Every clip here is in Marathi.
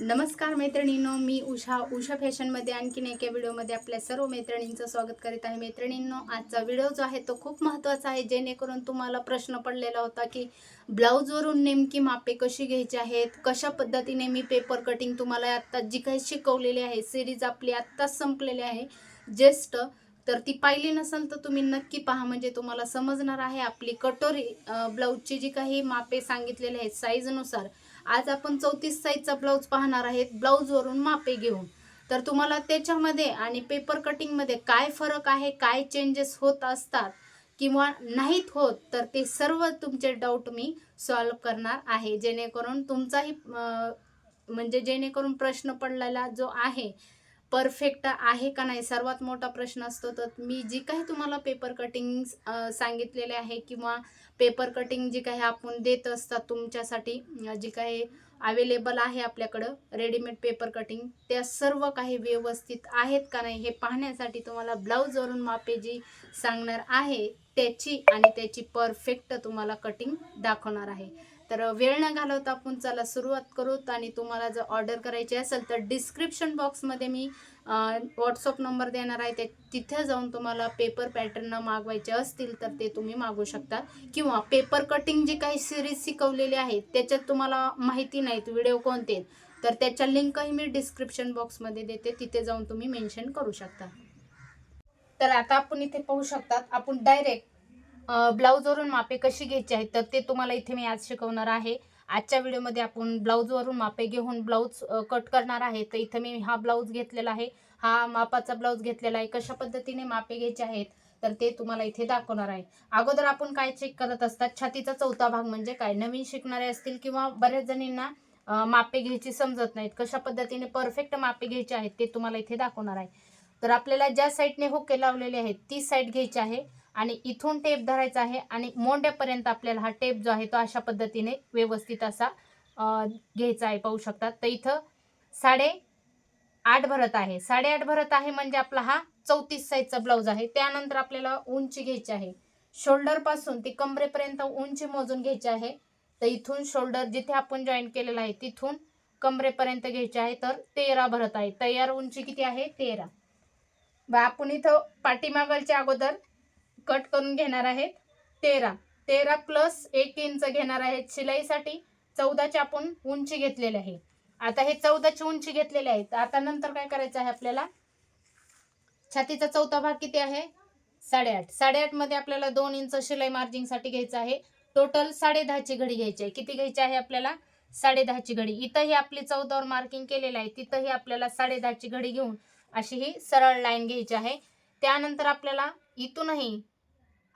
नमस्कार मैत्रिणींनो मी उषा उषा फॅशनमध्ये आणखीन एका व्हिडिओमध्ये आपल्या सर्व मैत्रिणींचं स्वागत करीत आहे. मैत्रिणींनो आजचा व्हिडिओ जो आहे तो खूप महत्त्वाचा आहे जेणेकरून तुम्हाला प्रश्न पडलेला होता की ब्लाऊजवरून नेमकी मापे कशी घ्यायची आहेत कशा पद्धतीने मी पेपर कटिंग तुम्हाला आत्ता जी काही शिकवलेली आहे सिरीज आपली आत्ताच संपलेली आहे जस्ट तर ती पाहिली नसेल तर तुम्ही नक्की पहा. म्हणजे तुम्हाला समजणार आहे आपली कटोरी ब्लाऊजची जी काही मापे सांगितलेली आहेत साईजनुसार आज आपण चौतीस साईजचा ब्लाऊज पाहणार आहेत. ब्लाऊजवरून मापे घेऊन. तर तुम्हाला त्याच्यामध्ये आणि पेपर कटिंगमध्ये काय फरक आहे काय चेंजेस होत असतात किंवा नाहीत होत तर ते सर्व तुमचे डाऊट मी सॉल्व करणार आहे. जेणेकरून तुमचाही म्हणजे जेणेकरून प्रश्न पडलेला जो आहे परफेक्ट आहे का नाही सर्वात मोठा प्रश्न असतो. तर मी जी काही तुम्हाला पेपर कटिंग सांगितलेले आहे किंवा पेपर कटिंग जी काही आपण देत असतात तुमच्यासाठी जी काही अवेलेबल आहे आपल्याकडं रेडीमेड पेपर कटिंग त्या सर्व काही व्यवस्थित आहेत का नाही हे पाहण्यासाठी तुम्हाला ब्लाऊजवरून मापे जी सांगणार आहे त्याची आणि त्याची परफेक्ट तुम्हाला कटिंग दाखवणार आहे. तर वेळ न घालवता आपण चला सुरुवात करूत आणि तुम्हाला जर ऑर्डर करायची असेल तर डिस्क्रिप्शन बॉक्समध्ये मी व्हॉट्सअप नंबर देणार आहे. ते तिथे जाऊन तुम्हाला पेपर पॅटर्न मागवायचे असतील तर ते तुम्ही मागू शकता. किंवा पेपर कटिंग जी काही सिरीज शिकवलेली आहे त्याच्यात तुम्हाला माहिती नाहीत व्हिडिओ कोणते तर त्याच्या लिंकही मी डिस्क्रिप्शन बॉक्समध्ये देते. तिथे जाऊन तुम्ही मेन्शन करू शकता. तर आता आपण इथे पाहू शकतात आपण डायरेक्ट ब्लाऊजवरून मापे कशी घ्यायची आहेत तर ते तुम्हाला इथे मी आज शिकवणार आहे. आजच्या व्हिडिओमध्ये आपण ब्लाऊजवरून मापे घेऊन ब्लाऊज कट करणार आहे. तर इथे मी हा ब्लाऊज घेतलेला आहे. हा मापाचा ब्लाऊज घेतलेला आहे. कशा पद्धतीने मापे घ्यायचे आहेत तर ते तुम्हाला इथे दाखवणार आहे. अगोदर आपण काय चेक करत असतात छातीचा चौथा भाग म्हणजे काय? नवीन शिकणारे असतील किंवा बऱ्याच जणींना मापे घ्यायची समजत नाहीत. कशा पद्धतीने परफेक्ट मापे घ्यायचे आहेत ते तुम्हाला इथे दाखवणार आहे. तर आपल्याला ज्या साईडने हुके लावलेले आहेत ती साईड घ्यायची आहे. आणि इथून टेप धरायचा आहे आणि मोंड्यापर्यंत आपल्याला हा टेप जो आहे तो अशा पद्धतीने व्यवस्थित असा घ्यायचा आहे. पाहू शकतात तर इथं साडे आठ भरत आहे. साडेआठ भरत आहे म्हणजे आपला हा चौतीस साईजचा ब्लाऊज आहे. त्यानंतर आपल्याला उंची घ्यायची आहे. शोल्डरपासून ती कमरेपर्यंत उंची मोजून घ्यायची आहे. तर इथून शोल्डर जिथे आपण जॉईन केलेला आहे तिथून कमरेपर्यंत घ्यायची आहे. तर तेरा भरत आहे. तयार उंची किती आहे? तेरा. व आपण इथं पाठीमागलच्या अगोदर कट करून घेणार आहेत. तेरा. तेरा प्लस एक इंच घेणार आहेत शिलाईसाठी. चौदाची आपण उंची घेतलेली आहे. आता हे चौदाची उंची घेतलेली आहे. आता नंतर काय करायचं आहे आपल्याला? छातीचा चौथा भाग किती आहे? साडेआठ. साडेआठमध्ये आपल्याला दोन इंच शिलाई मार्जिंगसाठी घ्यायचं आहे. टोटल साडे दहाची घडी घ्यायची आहे. किती घ्यायची आहे आपल्याला? साडे दहाची घडी. इथंही आपली चौदावर मार्किंग केलेलं आहे. तिथंही आपल्याला साडे दहाची घडी घेऊन अशी ही सरळ लाईन घ्यायची आहे. त्यानंतर आपल्याला इथूनही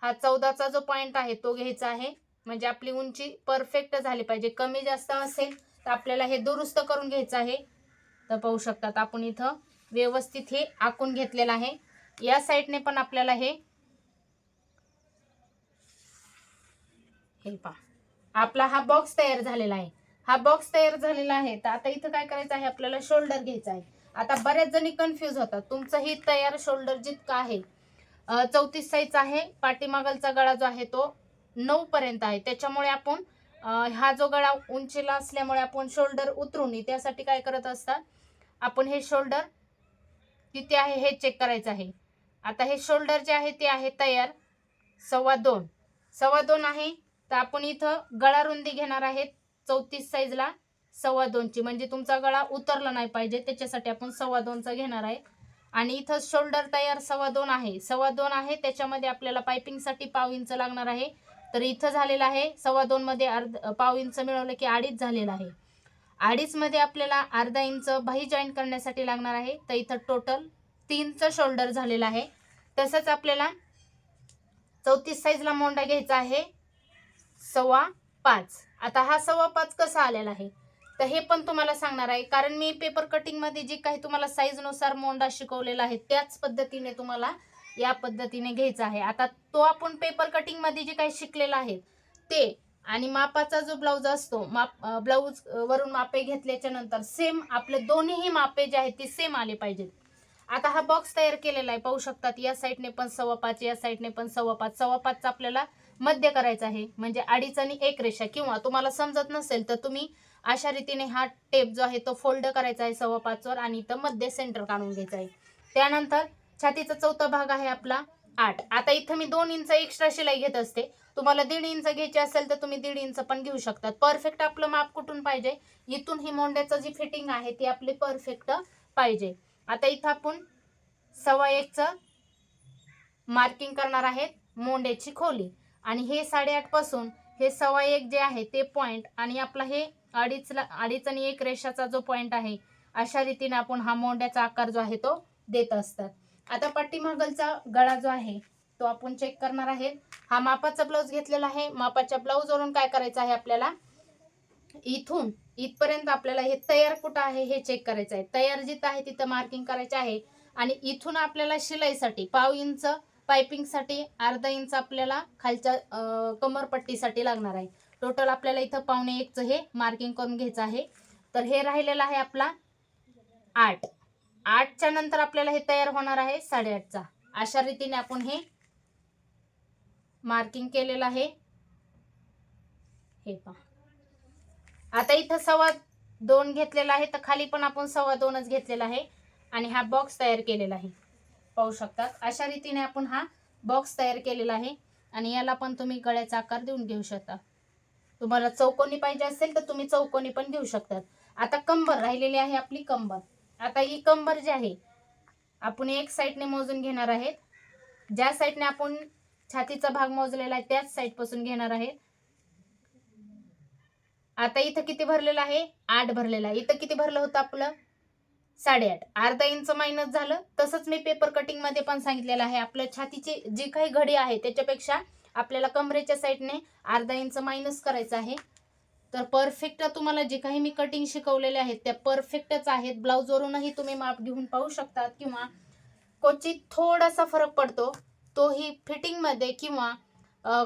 हा चौदाचा जो पॉईंट आहे तो घ्यायचा आहे. म्हणजे आपली उंची परफेक्ट झाली पाहिजे. कमी जास्त असेल तर आपल्याला हे दुरुस्त करून घ्यायचं आहे. तर पाहू शकतात आपण इथं व्यवस्थित हे आखून घेतलेलं आहे. या साईडने पण आपल्याला हे हे पहा. आपला हा बॉक्स तयार झालेला आहे. हा बॉक्स तयार झालेला आहे. तर आता इथं काय करायचं आहे? आपल्याला शोल्डर घ्यायचा आहे. आता बऱ्याच जणी कन्फ्यूज होतात. तुमचं ही तयार शोल्डर जितकं आहे चौतीस साईज आहे. पाठीमागलचा गळा जो आहे तो नऊ पर्यंत आहे. त्याच्यामुळे आपण हा जो गळा उंचीला असल्यामुळे आपण शोल्डर उतरू नये. त्यासाठी काय करत असतात आपण हे शोल्डर किती आहे हे चेक करायचं आहे. आता हे शोल्डर जे आहे ते आहे तयार सव्वा दोन. सव्वा दोन आहे तर आपण इथं गळा रुंदी घेणार आहेत चौतीस साईजला सव्वा दोनची. म्हणजे तुमचा गळा उतरला नाही पाहिजे त्याच्यासाठी आपण सव्वा दोनचा घेणार आहे. आणि इथं शोल्डर तयार सव्वा दोन आहे. सव्वा दोन आहे त्याच्यामध्ये आपल्याला पायपिंगसाठी पाव इंच लागणार आहे. तर इथं झालेलं आहे सव्वा दोनमध्ये अर्ध पाव इंच मिळवलं की अडीच झालेलं आहे. अडीचमध्ये आपल्याला अर्धा इंच बाही जॉईन करण्यासाठी लागणार आहे. तर इथं टोटल तीनचं शोल्डर झालेलं आहे. तसंच आपल्याला चौतीस साईजला मोंडा घ्यायचा आहे. सव्वा पाच. आता हा सव्वा पाच कसा आलेला आहे? तर हे पण तुम्हाला सांगणार आहे. कारण मी पेपर कटिंगमध्ये जे काही तुम्हाला साईजनुसार मोंडा शिकवलेला आहे त्याच पद्धतीने तुम्हाला या पद्धतीने घ्यायचा आहे. आता तो आपण पेपर कटिंगमध्ये जे काही शिकलेला आहे ते आणि मापाचा जो ब्लाऊज असतो माप ब्लाऊज वरून मापे घेतल्याच्या नंतर सेम आपले दोन्हीही मापे जे आहेत ते सेम आले पाहिजेत. आता हा बॉक्स तयार केलेला आहे. पाहू शकतात या साईडने पण सव्वा पाच या साईडने पण सव्वा पाच सव्वा पाचचा आपल्याला मध्य करायचं आहे. म्हणजे अडीच आणि एक रेषा. किंवा तुम्हाला समजत नसेल तर तुम्ही अशा रीतीने हा टेप जो आहे तो फोल्ड करायचा आहे सव्वा पाचवर आणि इथं मध्य सेंटर काढून घ्यायचा आहे. त्यानंतर छातीचा चौथा भाग आहे आपला आठ. आता इथं मी दोन इंच एक्स्ट्रा शिलाई घेत असते. तुम्हाला दीड इंच घ्यायची असेल तर तुम्ही दीड इंच पण घेऊ शकतात. परफेक्ट आपलं माप कुठून पाहिजे? इथून ही मोंड्याचं जी फिटिंग आहे ती आपली परफेक्ट पाहिजे. आता इथं आपण सव्वा एकचं मार्किंग करणार आहेत मोंड्याची खोली. आणि हे साडेआठपासून हे सव्वा एक जे आहे ते पॉईंट आणि आपला हे अडीचला अडीच आणि एक रेषाचा जो पॉईंट आहे अशा रीतीने आपण हा मोंड्याचा आकार जो आहे तो देत असतात. आता पाठीमागलचा गळा जो आहे तो आपण चेक करणार आहे हा मापाचा ब्लाऊज घेतलेला आहे. मापाच्या ब्लाऊजवरून काय करायचं आहे आपल्याला? इथून इथपर्यंत आपल्याला हे तयार कुठं आहे हे चेक करायचं आहे. तयार जिथं आहे तिथं मार्किंग करायचं आहे. आणि इथून आपल्याला शिलाईसाठी पाव इंच पायपिंगसाठी अर्धा इंच आपल्याला खालच्या कमरपट्टीसाठी लागणार आहे. टोटल आपल्याला इथं पावणे एकचं हे मार्किंग करून घ्यायचं आहे. तर हे राहिलेलं आहे आपला आठ. आठच्या नंतर आपल्याला हे तयार होणार आहे साडेआठचा. अशा रीतीने आपण हे मार्किंग केलेलं आहे. हे पहा. आता इथं सव्वा दोन घेतलेला आहे तर खाली पण आपण सव्वा दोनच घेतलेला आहे. आणि हा बॉक्स तयार केलेला आहे. पाहू शकतात. अशा रीतीने आपण हा बॉक्स तयार केलेला आहे. आणि याला पण तुम्ही गळ्याचा आकार देऊन घेऊ शकता. तुम्हाला चौकोनी पाहिजे असेल तर तुम्ही चौकोनी पण घेऊ शकतात. आता कंबर राहिलेली आहे आपली कंबर. आता ही कंबर जी आहे आपण एक साईडने मोजून घेणार आहेत. ज्या साईडने आपण छातीचा भाग मोजलेला आहे त्याच साईडपासून घेणार आहेत. आता इथं किती भरलेलं आहे? आठ भरलेलं आहे. इथं किती भरलं होतं आपलं? साडेआठ. अर्धा इंच मायनस झालं. तसंच मी पेपर कटिंगमध्ये पण सांगितलेलं आहे. आपल्या छातीची जी काही घडी आहे त्याच्यापेक्षा आपल्याला कमरेच्या साईडने अर्धा इंच मायनस करायचं आहे. तर परफेक्ट तुम्हाला जे काही मी कटिंग शिकवलेले आहेत त्या परफेक्टच आहेत. ब्लाऊजवरूनही तुम्ही माप घेऊन पाहू शकतात किंवा क्वचित थोडासा फरक पडतो. तोही फिटिंगमध्ये किंवा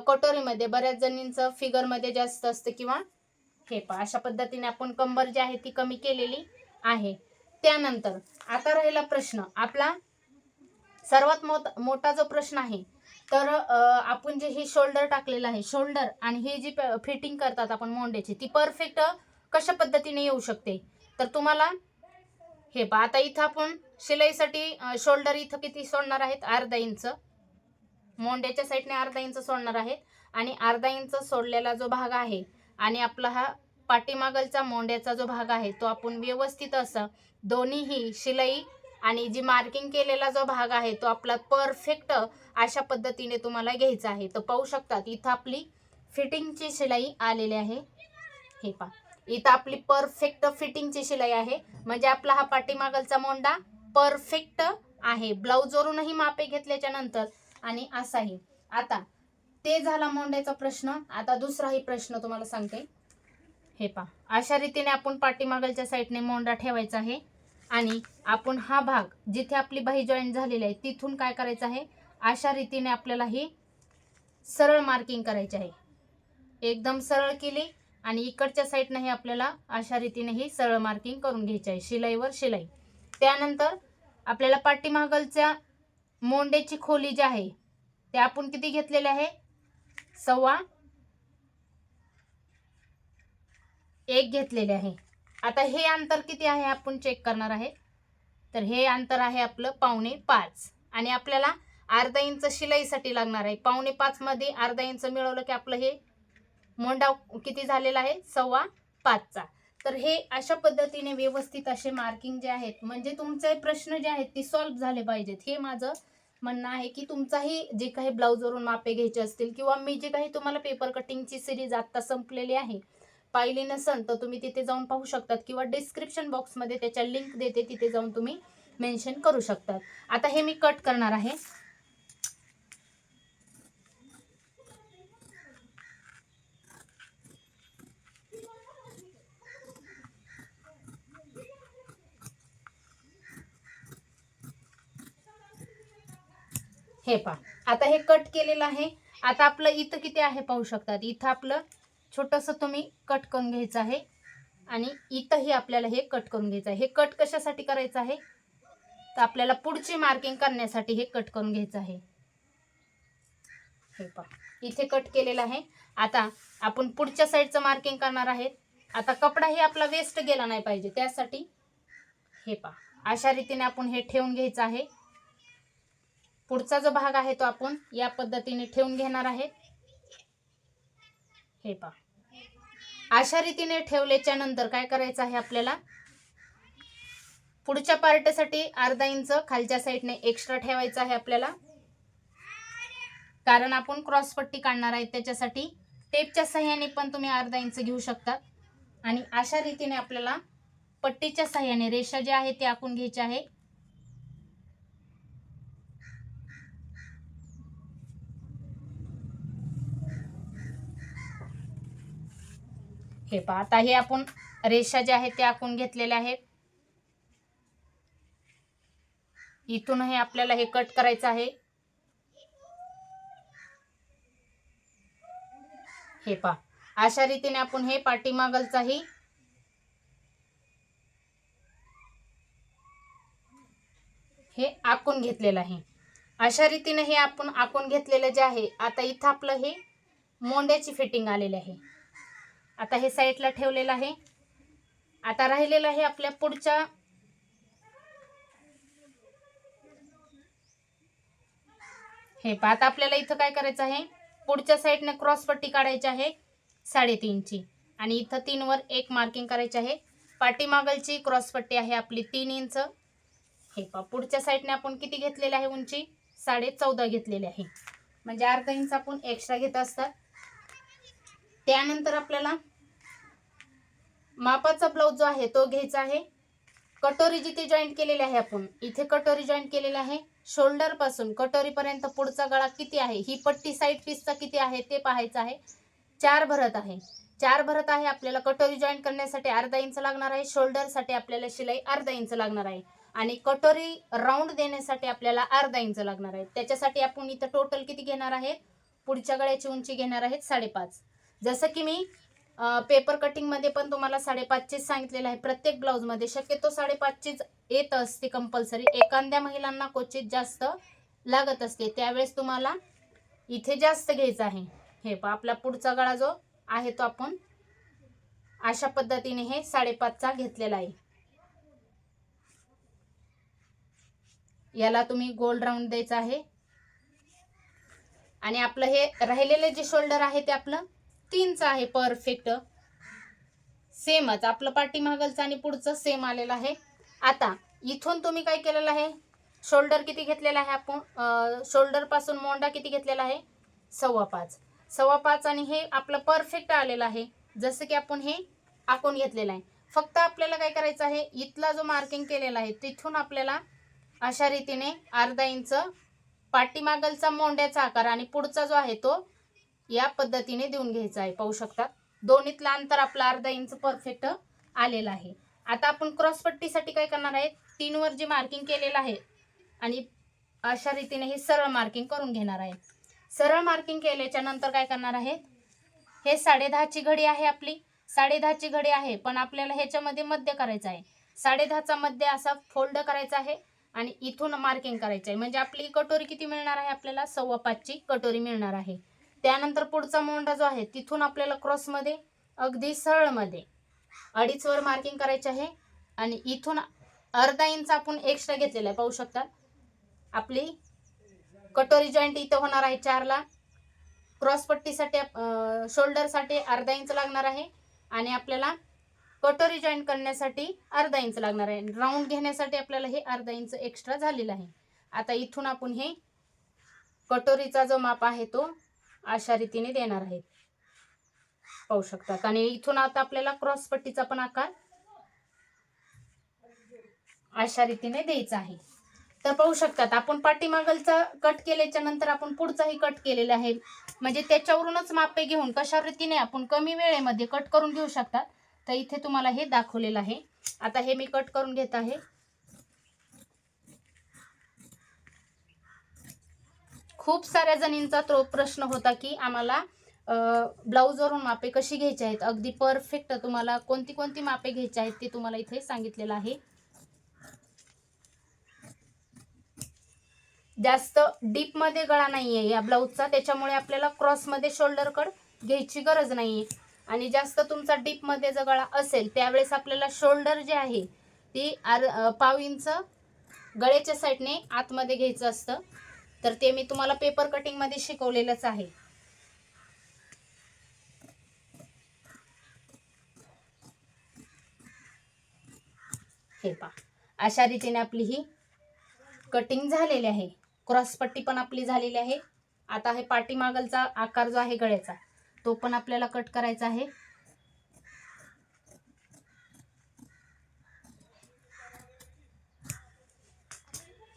कटोरीमध्ये बऱ्याच जणींचं फिगरमध्ये जास्त असतं किंवा हे पहा अशा पद्धतीने आपण कंबर जी आहे ती कमी केलेली आहे. त्यानंतर आता राहिला प्रश्न आपला सर्वात मोठ मोठा जो प्रश्न आहे तर आपण जे हे शोल्डर टाकलेलं आहे शोल्डर आणि हे जी फिटिंग करतात आपण मोंड्याची ती परफेक्ट कशा पद्धतीने येऊ शकते? तर तुम्हाला हे पहा आता इथं आपण शिलाईसाठी शोल्डर इथं किती सोडणार आहेत? अर्धा इंच. मोंड्याच्या साईडने अर्धा इंच सोडणार आहेत आणि अर्धा इंच सोडलेला जो भाग आहे आणि आपला हा पाठीमागलचा मोंड्याचा जो भाग आहे तो आपण व्यवस्थित असं दोन्हीही शिलाई आणि जी मार्किंग केलेला जो भाग आहे तो आपला परफेक्ट अशा पद्धतीने तुम्हाला घ्यायचा आहे. तर पाहू शकतात इथं आपली फिटिंगची शिलाई आलेली आहे. हे पहा इथं आपली परफेक्ट फिटिंगची शिलाई आहे. म्हणजे आपला हा पाठीमागलचा मोंडा परफेक्ट आहे. ब्लाऊजवरूनही मापे घेतल्याच्या नंतर आणि असाही. आता ते झाला मोंड्याचा प्रश्न. आता दुसराही प्रश्न तुम्हाला सांगते. हे पहा. अशा रीतीने आपण पाठीमागलच्या साईडने मोंडा ठेवायचा आहे. आणि आपण हा भाग जिथे आपली बाही जॉईंट झालेली आहे तिथून काय करायचं आहे? अशा रीतीने आपल्याला ही सरळ मार्किंग करायची आहे. एकदम सरळ केली आणि इकडच्या साईडने आपल्याला अशा रीतीने ही सरळ मार्किंग करून घ्यायची आहे. शिलाईवर शिलाई. त्यानंतर आपल्याला पाठीमागलच्या मोंड्याची खोली जी आहे ते आपण किती घेतलेले आहे? सव्वा एक घेतलेले आहे. आता हे अंतर किती आहे आपण चेक करणार आहे? तर हे अंतर आहे आपलं पावणे पाच. आणि आपल्याला अर्धा इंच शिलाईसाठी लागणार आहे. पावणे पाचमध्ये अर्धा इंच मिळवलं की आपलं हे मोंडा किती झालेला आहे? सव्वा पाचचा. तर हे अशा पद्धतीने व्यवस्थित असे मार्किंग जे आहेत म्हणजे तुमचे प्रश्न जे आहेत ते सॉल्व्ह झाले पाहिजेत. हे माझं म्हणणं आहे की तुमचाही जे काही ब्लाऊजवरून मापे घ्यायचे असतील किंवा मी जे काही तुम्हाला पेपर कटिंगची सिरीज आत्ता संपलेली आहे पाहिली नसेल तर तुम्ही तिथे जाऊन पाहू शकतात किंवा डिस्क्रिप्शन बॉक्समध्ये त्याच्या लिंक देते तिथे जाऊन तुम्ही मेन्शन करू शकतात. आता हे मी कट करणार आहे. हे पहा. आता हे कट केलेलं आहे. आता आपलं इथं किती आहे पाहू शकतात. इथं आपलं छोटंसं तुम्ही कट करून घ्यायचं आहे. आणि इथंही आपल्याला हे कट करून घ्यायचं आहे. हे कट कशासाठी करायचं आहे? तर आपल्याला पुढची मार्किंग करण्यासाठी हे कट करून घ्यायचं आहे. हे पहा. इथे कट केलेलं आहे. आता आपण पुढच्या साईडचं मार्किंग करणार आहेत आता कपडाही आपला वेस्ट गेला नाही पाहिजे. त्यासाठी हे पहा. अशा रीतीने आपण हे ठेवून घ्यायचं आहे. पुढचा जो भाग आहे तो आपण या पद्धतीने ठेवून घेणार आहे. हे पहा. अशा रीतीने ठेवल्याच्या नंतर काय करायचं आहे आपल्याला? पुढच्या पार्टसाठी अर्धा इंच खालच्या साईडने एक्स्ट्रा ठेवायचं आहे आपल्याला. कारण आपण क्रॉस पट्टी काढणार आहे त्याच्यासाठी टेपच्या सहाय्याने पण तुम्ही अर्धा इंच घेऊ शकता. आणि अशा रीतीने आपल्याला पट्टीच्या सहाय्याने रेषा जे आहे ते आखून घ्यायची आहे. हे पहा आता हे आपण रेषा जे आहेत ते आखून घेतलेल्या आहेत. इथून हे आपल्याला हे कट करायचं आहे. हे पहा अशा रीतीने आपण हे पाठीमागलचाही हे आखून घेतलेलं आहे. अशा रीतीने हे आपण आखून घेतलेलं जे आहे आता इथं आपलं हे मोंड्याची फिटिंग आलेली आहे. आता हे साईडला ठेवलेलं आहे. आता राहिलेलं आहे आपल्या पुढच्या हे पहा आता आपल्याला इथं काय करायचं आहे? पुढच्या साईडने क्रॉसपट्टी काढायची आहे साडेतीनची. आणि इथं तीनवर एक मार्किंग करायची आहे. पाठीमागलची क्रॉसपट्टी आहे आपली तीन इंच. हे पहा पुढच्या साईडने आपण किती घेतलेले आहे उंची? साडे चौदा घेतलेली आहे. म्हणजे अर्धा इंच आपण एक्स्ट्रा घेत असतात त्यानंतर आपल्याला मापाचा ब्लाऊज जो आहे तो घ्यायचा आहे. कटोरी जिथे जॉईंट केलेली आहे आपण इथे कटोरी जॉईंट केलेली आहे. शोल्डरपासून कटोरीपर्यंत पुढचा गळा किती आहे? ही पट्टी साईड पीसचा किती आहे ते पाहायचं आहे. चार भरत आहे. चार भरत आहे आपल्याला कटोरी जॉईंट करण्यासाठी अर्धा इंच लागणार आहे. शोल्डरसाठी आपल्याला शिलाई अर्धा इंच लागणार आहे. आणि कटोरी राऊंड देण्यासाठी आपल्याला अर्धा इंच लागणार आहे. त्याच्यासाठी आपण इथं टोटल किती घेणार आहे? पुढच्या गळ्याची उंची घेणार आहेत साडेपाच. जसं की मी पेपर कटिंगमध्ये पण तुम्हाला साडेपाचचीच सांगितलेलं आहे. प्रत्येक ब्लाऊजमध्ये शक्यतो साडेपाचचीच येत असते कंपल्सरी एखाद्या महिलांना क्वचित जास्त लागत असते. त्यावेळेस तुम्हाला इथे जास्त घ्यायचं आहे. हे पहा आपला पुढचा गळा जो आहे तो आपण अशा पद्धतीने हे साडेपाचचा घेतलेला आहे. याला तुम्ही गोल्ड राऊंड द्यायचा आहे. आणि आपलं हे राहिलेले जे शोल्डर आहे ते आपलं तीनचं आहे परफेक्ट सेमच आपलं पाठीमागलचं आणि पुढचं सेम आलेलं आहे. आता इथून तुम्ही काय केलेलं आहे? शोल्डर किती घेतलेला आहे आपण? शोल्डरपासून मोंडा किती घेतलेला आहे? सव्वा पाच. सव्वा पाच आणि हे आपलं परफेक्ट आलेलं आहे. जसं की आपण हे आखून घेतलेलं आहे. फक्त आपल्याला काय करायचं आहे? इथला जो मार्किंग केलेला आहे तिथून आपल्याला अशा रीतीने अर्धा इंच पाठीमागलचा मोंड्याचा आकार आणि पुढचा जो आहे तो या पद्धतीने देऊन घ्यायचं आहे. पाहू शकता. दोन्हीतलं अंतर आपलं अर्धा इंच परफेक्ट आलेलं आहे. आता आपण क्रॉसपट्टीसाठी काय करणार आहे? तीनवर जे मार्किंग केलेलं आहे आणि अशा रीतीने हे सरळ मार्किंग करून घेणार आहे. सरळ मार्किंग केल्याच्यानंतर काय करणार आहे? हे साडेदहाची घडी आहे आपली. साडेदहाची घडी आहे पण आपल्याला ह्याच्यामध्ये मध्य करायचं आहे. साडेदहाचा मध्य असा फोल्ड करायचा आहे आणि इथून मार्किंग करायचं आहे. म्हणजे आपली कटोरी किती मिळणार आहे? आपल्याला सव्वा पाचची कटोरी मिळणार आहे. त्यानंतर पुढचा मोंडा जो आहे तिथून आपल्याला क्रॉसमध्ये अगदी सरळमध्ये अडीचवर मार्किंग करायचे आहे. आणि इथून अर्धा इंच आपण एक्स्ट्रा घेतलेला आहे पाहू शकता. आपली कटोरी जॉईंट इथं होणार आहे चारला. क्रॉसपट्टीसाठी शोल्डरसाठी अर्धा इंच लागणार आहे. आणि आपल्याला कटोरी जॉईंट करण्यासाठी अर्धा इंच लागणार आहे. राऊंड घेण्यासाठी आपल्याला हे अर्धा इंच एक्स्ट्रा झालेलं आहे. आता इथून आपण हे कटोरीचा जो माप आहे तो अशा रीतीने देणार आहेत. पाहू शकतात. आणि इथून आता आपल्याला क्रॉस पट्टीचा पण आकार अशा रीतीने द्यायचा आहे. तर पाहू शकतात आपण पाठीमागलचा कट केल्याच्यानंतर आपण पुढचाही कट केलेला आहे. म्हणजे त्याच्यावरूनच मापे घेऊन कशा रीतीने आपण कमी वेळेमध्ये कट करून घेऊ शकतात. तर इथे तुम्हाला हे दाखवलेलं आहे. आता हे मी कट करून घेत आहे. खूप साऱ्या जणींचा तो प्रश्न होता की आम्हाला ब्लाऊजवरून मापे कशी घ्यायची आहेत? अगदी परफेक्ट तुम्हाला कोणती कोणती मापे घ्यायची आहेत ते तुम्हाला इथे सांगितलेलं आहे. जास्त डीपमध्ये गळा नाही आहे या ब्लाऊजचा त्याच्यामुळे आपल्याला क्रॉसमध्ये शोल्डर कड घ्यायची गरज नाही आहे आणि जास्त तुमचा डीपमध्ये जर गळा असेल त्यावेळेस आपल्याला शोल्डर जे आहे ती आर पाव इंच गळ्याच्या साईडने आतमध्ये घ्यायचं असतं. तर ते मी तुम्हाला पेपर कटिंगमध्ये शिकवलेलंच आहे. हे पा अशा रीतीने आपली ही कटिंग झालेली आहे. क्रॉसपट्टी पण आपली झालेली आहे. आता हे पाठीमागलचा आकार जो आहे गळ्याचा तो पण आपल्याला कट करायचा आहे.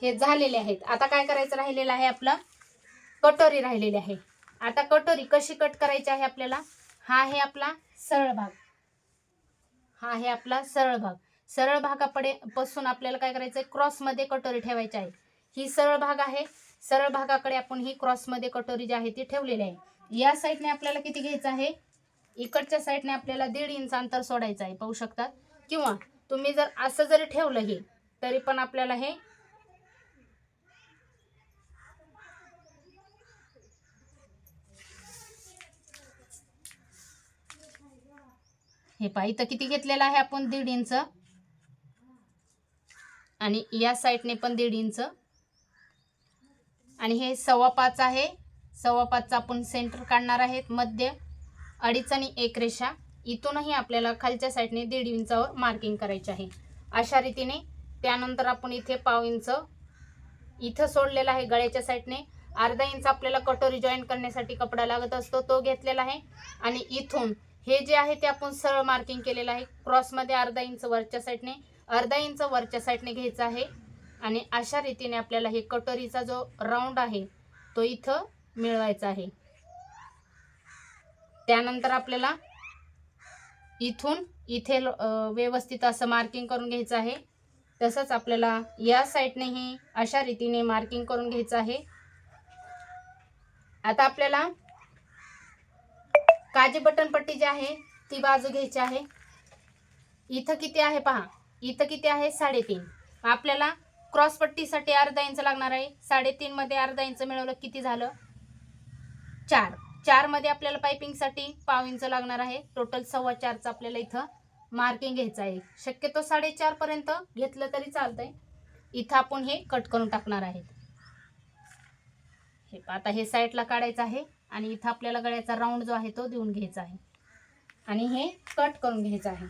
हे झालेले आहेत. आता काय करायचं राहिलेलं आहे आपलं? कटोरी राहिलेली आहे. आता कटोरी कशी कट करायची आहे आपल्याला? हा आहे आपला सरळ भाग. हा आहे आपला सरळ भाग. सरळ भागाकडे पासून आपल्याला काय करायचं आहे क्रॉसमध्ये कटोरी ठेवायची आहे. ही सरळ भाग आहे. सरळ भागाकडे आपण ही क्रॉसमध्ये कटोरी जी आहे ती ठेवलेली आहे. या साईडने आपल्याला किती घ्यायचं आहे? इकडच्या साईडने आपल्याला दीड इंच अंतर सोडायचं आहे. पाहू शकतात किंवा तुम्ही जर असं जरी ठेवलं हे तरी पण आपल्याला हे हे पहा इथं किती घेतलेलं आहे आपण? दीड इंच. आणि या साईडने पण दीड इंच. आणि हे सव्वा पाच आहे. सव्वा पाचचा आपण सेंटर काढणार आहेत. मध्य अडीच आणि एक रेषा. इथूनही आपल्याला खालच्या साईडने दीड इंचावर मार्किंग करायचे आहे. अशा रीतीने त्यानंतर आपण इथे पाव इंच. इथं सोडलेला आहे गळ्याच्या साईडने. अर्धा इंच आपल्याला कटोरी जॉईन करण्यासाठी कपडा लागत असतो तो घेतलेला आहे. आणि इथून हे जे आहे ते आपण सरळ मार्किंग केलेलं आहे. क्रॉसमध्ये अर्धा इंच वरच्या साईडने अर्धा इंच वरच्या साईडने घ्यायचं आहे. आणि अशा रीतीने आपल्याला हे कटोरीचा जो राऊंड आहे तो इथं मिळवायचा आहे. त्यानंतर आपल्याला इथून इथे व्यवस्थित असं मार्किंग करून घ्यायचं आहे. तसंच आपल्याला या साईडनेही अशा रीतीने मार्किंग करून घ्यायचं आहे. आता आपल्याला काजी बटन पट्टी जी आहे ती बाजू घ्यायची आहे. इथं किती आहे पहा. इथं किती आहे? साडेतीन. आपल्याला क्रॉस पट्टीसाठी अर्धा इंच लागणार आहे. साडेतीनमध्ये अर्धा इंच मिळवलं किती झालं? चार. चारमध्ये आपल्याला पायपिंगसाठी पाव इंच लागणार आहे. टोटल सव्वा चारचं आपल्याला इथं मार्किंग घ्यायचं आहे. शक्यतो साडेचारपर्यंत घेतलं तरी चालतंय. इथं आपण हे कट करून टाकणार आहेत. हे आता हे साईडला काढायचं आहे. आणि इथं आपल्याला गळ्याचा राऊंड जो आहे तो देऊन घ्यायचा आहे. आणि हे कट करून घ्यायचं आहे.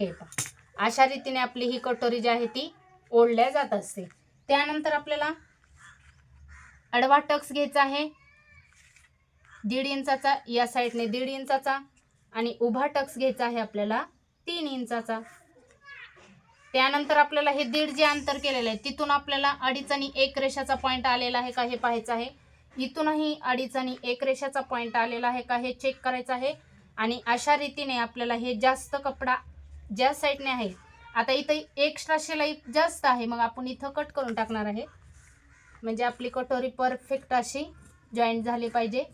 हे पहा. अशा रीतीने आपली ही कटोरी जी आहे ती ओढल्या जात असते. त्यानंतर आपल्याला अडवा टक्स घ्यायचा आहे. दीड इंचाचा या साईडने दीड इंचाचा आणि उभा टक्स घ्यायचा आहे आपल्याला तीन इंचाचा. त्यानंतर आपल्याला हे दीड जे अंतर केलेलं आहे तिथून आपल्याला अडीच आणि एक रेषाचा पॉईंट आलेला आहे का हे पाहायचं आहे. इथूनही अडीच आणि एक रेषाचा पॉईंट आलेला आहे का हे चेक करायचं आहे. आणि अशा रीतीने आपल्याला हे जास्त कपडा ज्या साईडने आहे आता इथं एक्स्ट्रा शिलाई जास्त आहे मग आपण इथं कट करून टाकणार आहे. म्हणजे आपली कटोरी परफेक्ट अशी जॉईंट झाली पाहिजे.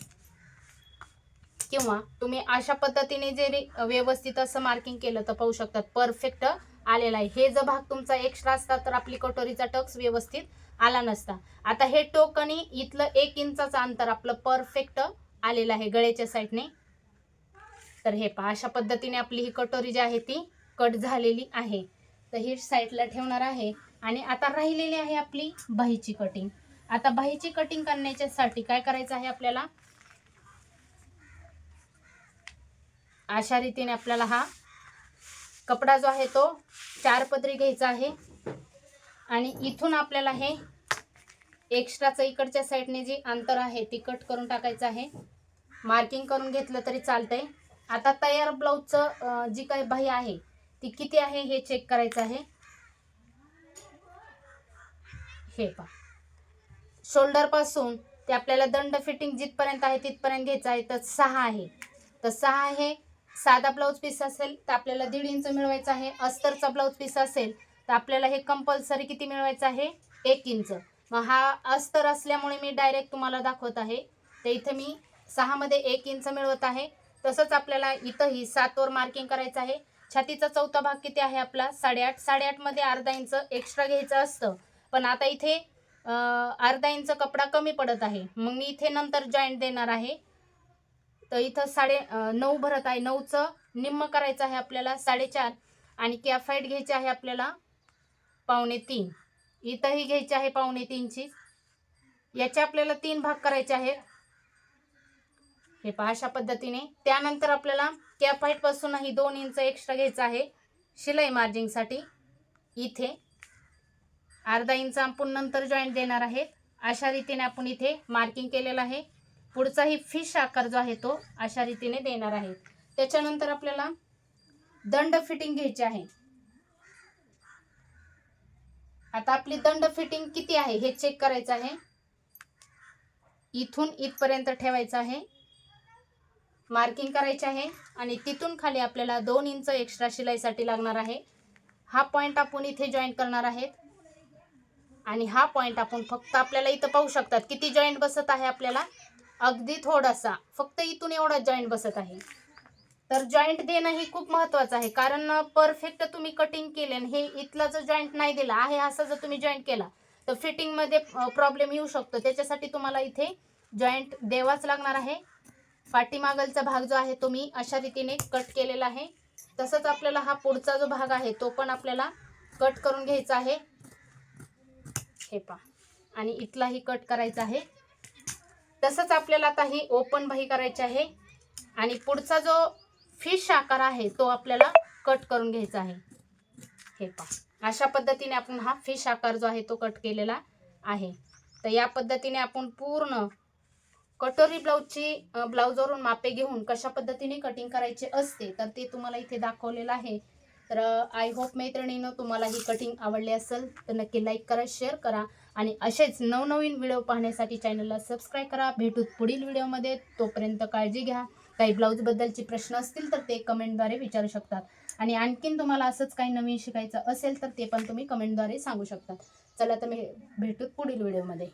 किंवा तुम्ही अशा पद्धतीने जरी व्यवस्थित असं मार्किंग केलं तर पाहू शकतात. परफेक्ट आलेला आहे. हे जर भाग तुमचा एक्स्ट्रा असता तर आपली कटोरीचा टक्स व्यवस्थित आला नसता. आता हे टोक आणि इथलं एक इंचाचं अंतर आपलं परफेक्ट आलेलं आहे गळ्याच्या साईडने तर हे पहा अशा पद्धतीने आपली ही कटोरी जी आहे ती कट झालेली आहे. तर ही साईडला ठेवणार आहे. आणि आता राहिलेली आहे आपली बाहीची कटिंग आता बाहीची कटिंग करण्याच्यासाठी काय करायचं आहे आपल्याला? अशा रीतीने आपल्याला हा कपडा जो आहे तो चार पदरी घ्यायचा आहे. आणि इथून आपल्याला हे एक्स्ट्राचं इकडच्या साईडने जे अंतर आहे ती कट करून टाकायचं आहे. मार्किंग करून घेतलं तरी चालतंय. आता तयार ब्लाऊजचं जी काही बाही आहे ती किती आहे हे चेक करायचं आहे. हे पहा. शोल्डरपासून ते आपल्याला दंड फिटिंग जिथपर्यंत आहे तिथपर्यंत घ्यायचं आहे तर सहा आहे. तर सहा आहे साधा ब्लाऊज पीस असेल तर आपल्याला दीड इंच मिळवायचं आहे. अस्तरचा ब्लाऊज पीस असेल तर आपल्याला हे कंपल्सरी किती मिळवायचं आहे? एक इंच. मग हा अस्तर असल्यामुळे मी डायरेक्ट तुम्हाला दाखवत आहे. तर इथं मी सहामध्ये एक इंच मिळवत आहे. तसंच आपल्याला इथंही सातवर मार्किंग करायचं आहे. छातीचा चौथा भाग किती आहे आपला? साडेआठ. साडेआठमध्ये अर्धा इंच एक्स्ट्रा घ्यायचं असतं. पण आता इथे अर्धा इंच कपडा कमी पडत आहे. मग मी इथे नंतर जॉईंट देणार आहे. तर इथं साडे नऊ भरत आहे. नऊचं निम्म करायचं आहे आपल्याला साडेचार आणि कॅफाईट घ्यायची आहे आपल्याला पावणे तीन. इथंही घ्यायची आहे पावणे तीनची. याचे आपल्याला तीन भाग करायचे आहेत. हे पहा अशा पद्धतीने. त्यानंतर आपल्याला कॅफाईटपासूनही दोन इंच एक्स्ट्रा घ्यायचं आहे. शिलाई मार्जिंगसाठी इथे अर्धा इंच आपण नंतर जॉईंट देणार आहे. अशा रीतीने आपण इथे मार्किंग केलेलं आहे. पुढचाही फिश आकार जो आहे तो अशा रीतीने देणार आहे. त्याच्यानंतर आपल्याला दंड फिटिंग घ्यायची आहे. आता आपली दंड फिटिंग किती आहे हे चेक करायचं आहे. इथून इथपर्यंत ठेवायचं आहे. मार्किंग करायचे आहे आणि तिथून खाली आपल्याला दोन इंच एक्स्ट्रा शिलाईसाठी लागणार आहे. हा पॉईंट आपण इथे जॉईन करणार आहेत. आणि हा पॉईंट आपण फक्त आपल्याला इथं पाहू शकतात. किती जॉईंट बसत आहे आपल्याला? अगदी थोडासा. फक्त इथून एवढा जॉईंट बसत आहे. तर जॉईंट देणं हे खूप महत्त्वाचं आहे. कारण परफेक्ट तुम्ही कटिंग केले आणि हे इथला जर जॉईंट नाही दिला आहे असा जर तुम्ही जॉईंट केला तर फिटिंगमध्ये प्रॉब्लेम येऊ शकतो. त्याच्यासाठी तुम्हाला इथे जॉईंट द्यावाच लागणार आहे. पाठीमागलचा भाग जो आहे तो मी अशा रीतीने कट केलेला आहे. तसंच आपल्याला हा पुढचा जो भाग आहे तो पण आपल्याला कट करून घ्यायचा आहे. हे पा आणि इथलाही कट करायचा आहे. तसंच आपल्याला आता ही ओपन बाही करायची आहे. आणि पुढचा जो फिश आकार आहे तो आपल्याला कट करून घ्यायचा आहे. हे पा अशा पद्धतीने आपण हा फिश आकार जो आहे तो कट केलेला आहे. तर या पद्धतीने आपण पूर्ण कटोरी ब्लाऊजची ब्लाऊजवरून मापे घेऊन कशा पद्धतीने कटिंग करायचे असते तर ते तुम्हाला इथे दाखवलेलं आहे. तर आय होप मैत्रिणीनं तुम्हाला ही कटिंग आवडली असेल तर नक्की लाईक करा शेअर करा. आणि असेच नवनवीन व्हिडिओ पाहण्यासाठी चॅनलला सबस्क्राईब करा. भेटूत पुढील व्हिडिओमध्ये. तोपर्यंत काळजी घ्या. काही ब्लाऊजबद्दलचे प्रश्न असतील तर ते कमेंटद्वारे विचारू शकतात. आणि आणखीन तुम्हाला असंच काही नवीन शिकायचं असेल तर ते पण तुम्ही कमेंटद्वारे सांगू शकता चला तर मी भेटूत पुढील व्हिडिओमध्ये.